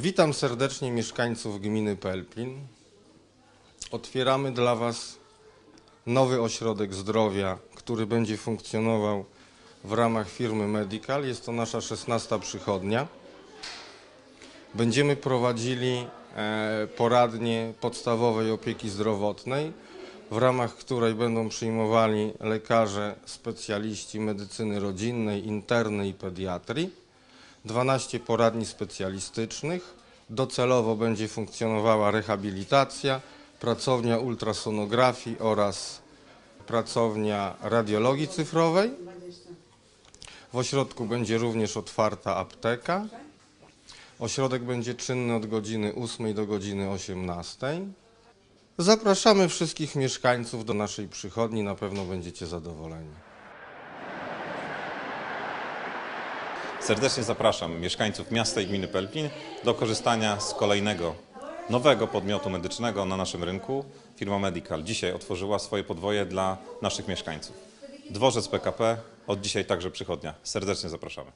Witam serdecznie mieszkańców gminy Pelplin. Otwieramy dla Was nowy ośrodek zdrowia, który będzie funkcjonował w ramach firmy Medical. Jest to nasza 16 przychodnia. Będziemy prowadzili e, poradnie podstawowej opieki zdrowotnej, w ramach której będą przyjmowali lekarze, specjaliści medycyny rodzinnej, internej i pediatrii. 12 poradni specjalistycznych. Docelowo będzie funkcjonowała rehabilitacja, pracownia ultrasonografii oraz pracownia radiologii cyfrowej. W ośrodku będzie również otwarta apteka. Ośrodek będzie czynny od godziny 8 do godziny 18. Zapraszamy wszystkich mieszkańców do naszej przychodni, na pewno będziecie zadowoleni. Serdecznie zapraszam mieszkańców miasta i gminy Pelplin do korzystania z kolejnego nowego podmiotu medycznego na naszym rynku. Firma Medical dzisiaj otworzyła swoje podwoje dla naszych mieszkańców. Dworzec PKP, od dzisiaj także przychodnia. Serdecznie zapraszamy.